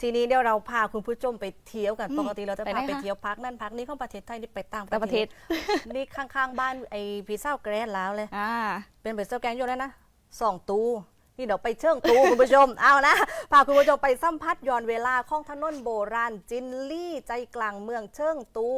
ทีนี้เดี๋ยวเราพาคุณผู้ชมไปเที่ยวกันอืมปกติเราจะไปพาไหนไปคะเที่ยวพักนั่นพักนี้ของประเทศไทยนี่ไปต่างต่างประเทศนี่ข้างๆบ้านไอ้พี่เศร้าแกรนแล้วเลย อ่า เป็นไปเซอร์แกงอยู่แล้วนะสองตู นี่เดี๋ยวไปเชิงตู คุณผู้ชม เอานะ พาคุณผู้ชมไปสัมผัสย้อนเวลาของถนนโบราณจินลี่ใจกลางเมืองเชิงตู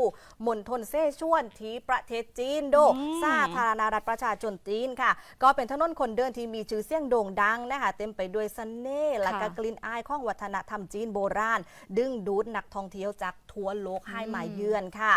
มณฑลเซชวนที่ประเทศจีนโดอืมสาธารณรัฐประชาชนจีนค่ะ ก็เป็นถนนคนเดินที่มีชื่อเสียงโด่งดังนะคะเต็มไปด้วยเสน่ห์และก็กลิ่นอายของวัฒนธรรมจีนโบราณ ดึงดูดนักท่องเที่ยวจากทั่วโลกให้มาเยือนค่ะ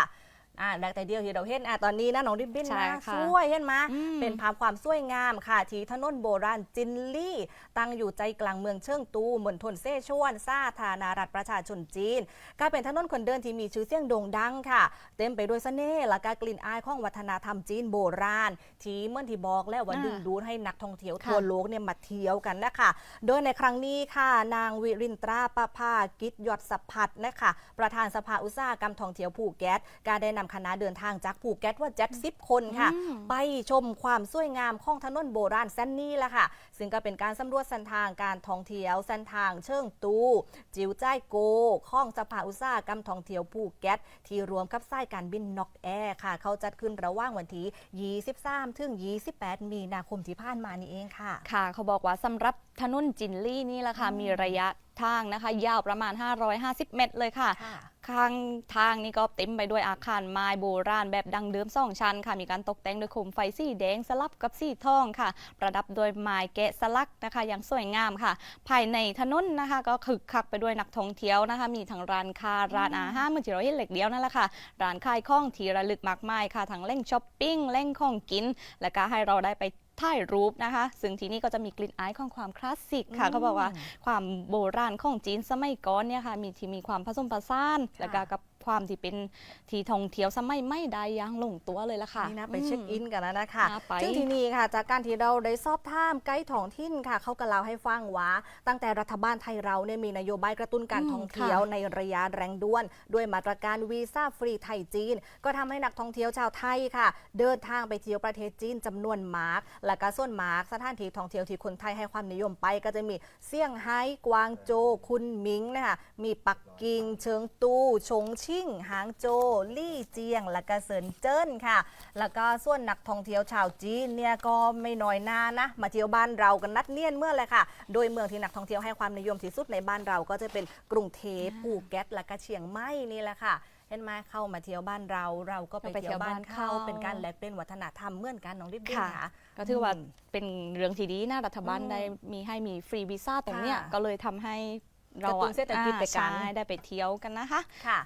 อ่าดักแต่เดียวที่เราเห็นอะตอนนี้นะน้องริบบิ้นใช่นะค่ะสวยเห็นไหมอืมเป็นภาพความสวยงามค่ะ ที่ถนนโบราณจินลี่ ตั้งอยู่ใจกลางเมืองเชิงตูมณฑลเซชวนสาธารณรัฐประชาชนจีนก็เป็นถนนคนเดินที่มีชื่อเสียงโด่งดังค่ะ เต็มไปด้วยเสน่ห์และก็กลิ่นอายของวัฒนธรรมจีนโบราณ ที่เมื่อที่บอกแล้วว่าอ่าดึงดูดให้นักท่องเที่ยวค่ะ ทั่วโลกเนี่ยมาเที่ยวกันนะคะ โดยในครั้งนี้ค่ะ นางวิรินตราประภากิจยศสัพพัฒน์นะคะ ประธานสภาอุตสาหกรรมท่องเที่ยวภูเก็ตการได้นำคณะเดินทางจากภูเก็ตว่าจ็ดสิบคนค่ะอืมไปชมความสวยงามของถนนโบราณเส้นนี้แหละค่ะ ซึ่งก็เป็นการสำรวจเส้นทางการท่องเที่ยวเส้นทางเชิงตู จิวจ้ายโกข้องสภาอุตสาหกรรมท่องเที่ยวภูเก็ตที่รวมกับสายการบินนกแอร์ค่ะ เขาจัดขึ้นระหว่างวันที่23ถึง28 มีนาคมที่ผ่านมานี่เองค่ะ ค่ะ เขาบอกว่าสำหรับถนนจินลี่นี่แหละค่ะมีระยะทางนะคะ ยาวประมาณ 550 เมตรเลยค่ะ ค่ะ ข้างทางนี่ก็เต็มไปด้วยอาคารไม้โบราณแบบดังเดิมสองชั้นค่ะ มีการตกแต่งด้วยโคมไฟสีแดงสลับกับสีทองค่ะ ประดับโดยไม้แกะสลักนะคะ อย่างสวยงามค่ะ ภายในถนนนะคะ ก็คึกคักไปด้วยนักท่องเที่ยวนะคะ มีทั้งร้านค้าร้านอาหารเมื่อที่เราเห็นเหล็กเดียวนั่นแหละค่ะ ร้านขายของที่ระลึกมากมายค่ะ ทั้งเล่งช้อปปิ้งเล่งของกิน และก็ให้เราได้ไป ถ่ายรูปนะคะ ซึ่งที่นี่ก็จะมีกลิ่นอายของความคลาสสิกค่ะอืมเขาบอกว่าความโบราณของจีนสมัยก่อนเนี่ยค่ะมีที่มีความผสมผสานค่ะแล้วก็กับ ความที่เป็นที่ท่องเที่ยวสมัยไม่ได้อยังลงตัวเลยละค่ะ นี่นะไปเช็คอินกันแล้วนะคะน่าไป ซึ่งทีนี้ค่ะ จากการที่เราได้สอบถามไกด์ท้องถิ่นค่ะ เขาก็เล่าให้ฟังว่า ตั้งแต่รัฐบาลไทยเราเนี่ยมีนโยบายกระตุ้นการอืมท่องเที่ยวค่ะในระยะแรงด่วน ด้วยมาตรการวีซ่าฟรีไทยจีน ก็ทำให้นักท่องเที่ยวชาวไทยค่ะ เดินทางไปเที่ยวประเทศจีนจำนวนมาก และก็ส่วนมากสถานที่ท่องเที่ยวที่คนไทยให้ความนิยมไป ก็จะมีเซี่ยงไฮ้กวางโจวคุนหมิงนะคะมีปักกิ่งเชิงตูชงชิ่งหางโจวลี่เจียง และก็เซินเจิ้นค่ะ แล้วก็ส่วนนักท่องเที่ยวชาวจีนเนี่ยก็ไม่น้อยหน้านะ มาเที่ยวบ้านเรากันนัดเนียนเมื่อเลยค่ะ โดยเมืองที่นักท่องเที่ยวให้ความนิยมที่สุดในบ้านเราก็จะเป็นกรุงเทพภูเก็ตและก็เชียงใหม่นี่แหละค่ะเห็นไหมเข้ามาเที่ยวบ้านเราเราก็ไปก็ไปเที่เที่ยยววบ้านบ้านเขาเขาเป็นการแลกเปลี่ยนวัฒนธรรมเหมือนกันน้องดิบดิบค่ะค่ะก็ถือว่าอืมเป็นเรื่องที่ดีนะรัฐบาลอืมได้มีให้มีฟรีวีซ่าตรงเนี้ยค่ะก็เลยทำให้เรากระตุ้นเศรษฐกิจไปกันอ่าใช่ได้ไปเที่ยวกันนะคะ ค่ะ